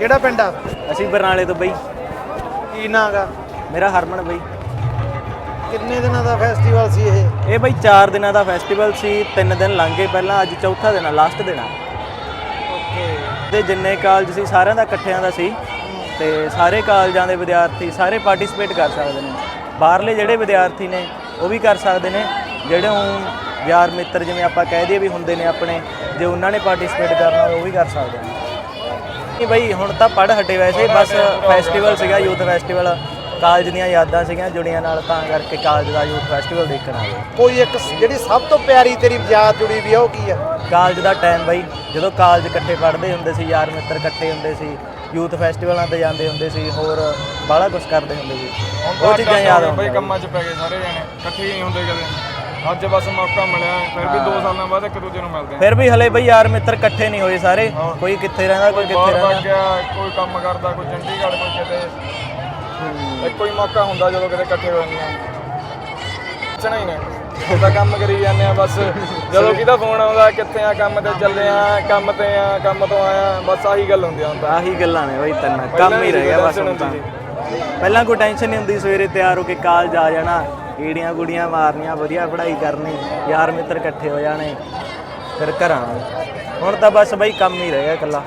ਕਿਹੜਾ ਪਿੰਡ ਆ? ਅਸੀਂ ਬਰਨਾਲੇ ਤੋਂ ਬਈ। ਕੀ ਨਾਂ ਗਾ ਮੇਰਾ ਹਰਮਨ ਬਈ। ਕਿੰਨੇ ਦਿਨਾਂ ਦਾ ਫੈਸਟੀਵਲ ਸੀ ਇਹ? ਇਹ ਬਈ 4 ਦਿਨਾਂ ਦਾ ਫੈਸਟੀਵਲ ਸੀ 3 ਦਿਨ ਲੰਘ ਗਏ ਪਹਿਲਾਂ ਅੱਜ ਚੌਥਾ ਦਿਨ ਆ ਲਾਸਟ ਦਿਨ ਆ। ਓਕੇ ਤੇ ਜਿੰਨੇ ਕਾਲਜ ਸੀ ਸਾਰਿਆਂ ਦਾ ਇਕੱਠਿਆਂ ਦਾ ਸੀ। ਤੇ ਸਾਰੇ ਕਾਲਜਾਂ ਦੇ ਵਿਦਿਆਰਥੀ ਸਾਰੇ ਪਾਰਟਿਸਿਪੇਟ ਕਰ ਸਕਦੇ ਨੇ। ਬਾਹਰਲੇ ਜਿਹੜੇ ਵਿਦਿਆਰਥੀ ਨੇ ਉਹ ਵੀ ਕਰ ਸਕਦੇ ਨੇ। ਜਿਹੜੇ ਹੁਣ ਯਾਰ ਮਿੱਤਰ ਜਿਵੇਂ ਆਪਾਂ ਕਹਿ ਦਈਏ ਵੀ ਹੁੰਦੇ ਨੇ ਆਪਣੇ ਜੇ ਉਹਨਾਂ ਨੇ ਪਾਰਟਿਸਿਪੇਟ ਕਰਨਾ ਉਹ ਵੀ ਕਰ ਸਕਦੇ ਨੇ। ਨਹੀਂ ਬਈ ਹੁਣ ਤਾਂ ਪੜ ਹਟੇ ਵੈਸੇ ਬਸ ਫੈਸਟੀਵਲ ਸੀਗਾ ਯੂਥ ਫੈਸਟੀਵਲ ਕਾਲਜ ਦੀਆਂ ਯਾਦਾਂ ਸੀਗੀਆਂ ਜੁੜੀਆਂ ਨਾਲ ਤਾਂ ਕਰਕੇ ਕਾਲਜ ਦਾ ਯੂਥ ਫੈਸਟੀਵਲ ਦੇਖਣ ਆ ਗਏ ਕੋਈ ਇੱਕ ਜਿਹੜੀ ਸਭ ਤੋਂ ਪਿਆਰੀ ਤੇਰੀ ਯਾਦ ਜੁੜੀ ਵੀ ਆ ਉਹ ਕੀ ਆ? ਕਾਲਜ ਦਾ ਟਾਈਮ ਬਈ ਜਦੋਂ ਕਾਲਜ ਇਕੱਠੇ ਪੜ੍ਹਦੇ ਹੁੰਦੇ ਸੀ ਯਾਰ ਮਿੱਤਰ ਇਕੱਠੇ ਹੁੰਦੇ ਸੀ ਯੂਥ ਫੈਸਟੀਵਲਾਂ ਤੇ ਜਾਂਦੇ ਹੁੰਦੇ ਸੀ ਹੋਰ ਬਾਹਲਾ ਕੁਝ ਕਰਦੇ ਹੁੰਦੇ ਸੀ। ਉਹ ਚੀਜ਼ਾਂ ਯਾਦ ਬਈ ਆਉਂਦੀਆਂ ਕੰਮਾਂ 'ਚ ਪੈ ਗਏ ਸਾਰੇ ਜਣੇ ਇਕੱਠੇ ਹੀ ਹੁੰਦੇ ਕਦੇ। ਅੱਜ ਬਸ ਮੌਕਾ ਮਿਲਿਆ ਫਿਰ ਵੀ 2 ਸਾਲਾਂ ਬਾਅਦ ਇੱਕ ਦੂਜੇ ਨੂੰ ਮਿਲਦੇ ਆ ਫਿਰ ਵੀ ਹਲੇ ਬਈ ਯਾਰ ਮਿੱਤਰ ਇਕੱਠੇ ਨਹੀਂ ਹੋਏ ਸਾਰੇ ਕੋਈ ਕਿੱਥੇ ਰਹਿੰਦਾ ਕੋਈ ਕਿੱਥੇ ਬਾਹਰ ਰਹਿੰਦਾ। ਵਗ ਗਿਆ ਕੋਈ ਕੰਮ ਕਰਦਾ ਕੋਈ ਚੰਡੀਗੜ੍ਹ ਕੋਈ ਕਿਤੇ। ਇੱਕੋ ਹੀ ਮੌਕਾ ਹੁੰਦਾ ਜਦੋਂ ਕਿਤੇ ਇਕੱਠੇ ਹੋ ਜਾਂਦੇ ਆ ਪੁੱਛਣਾ ਹੀ ਨਹੀਂ। ਉਹਦਾ ਕੰਮ ਕਰੀ ਜਾਂਦੇ ਆ ਬਸ। ਜਦੋਂ ਕਿਹਦਾ ਫੋਨ ਆਉਂਦਾ ਕਿੱਥੇ ਆ ਕੰਮ ਤੇ ਚੱਲੇ ਆ ਕੰਮ ਤੇ ਆ ਕੰਮ ਤੋਂ ਆਇਆ ਬਸ ਆਹੀ ਗੱਲ ਹੁੰਦੀ ਆ ਹੁਣ ਤਾਂ। ਆਹੀ ਗੱਲਾਂ ਨੇ ਬਈ ਤੰਨਾ ਕੰਮ ਹੀ ਰਹਿ ਗਿਆ ਬਸ ਹੁਣ ਤਾਂ। ਪਹਿਲਾਂ ਕੋਈ ਟੈਨਸ਼ਨ ਨਹੀਂ ਹੁੰਦੀ ਸਵੇਰੇ ਤਿਆਰ ਹੋ ਕੇ ਕਾਲਜ ਆ ਜਾਣਾ। ਈੜੀਆਂ ਗੁੜੀਆਂ ਮਾਰਨੀਆਂ ਵਧੀਆ ਪੜ੍ਹਾਈ ਕਰਨੀ ਯਾਰ ਮਿੱਤਰ ਇਕੱਠੇ ਹੋ ਜਾਣੇ ਫਿਰ ਘਰਾਂ। ਹੁਣ ਤਾਂ ਬਸ ਬਈ ਕੰਮ ਹੀ ਰਹਿ ਗਿਆ ਇਕੱਲਾ।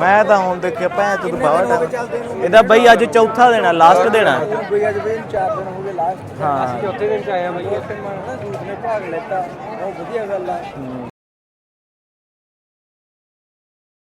ਮੈਂ ਤਾਂ ਹੁਣ ਦੇਖਿਆ ਭੈਣ ਤੂੰ ਬਾਵਾ ਟਾਈਮ ਇਹਦਾ ਬਈ ਅੱਜ ਚੌਥਾ ਦਿਨ ਆ ਲਾਸਟ ਦਿਨ ਆ। ਬਈ ਅੱਜ ਵੀ 4 ਦਿਨ ਹੋ ਗਏ ਲਾਸਟ ਹਾਂ। ਚੌਥੇ ਦਿਨ ਚ ਆਇਆ ਬਈ। ਉੱਥੇ ਮੈਂ ਨਾ ਦੂਸਰੇ ਭਾਗ ਲੈਤਾ। ਉਹ ਵਧੀਆ ਗੱਲ ਆ। ਹੂੰ।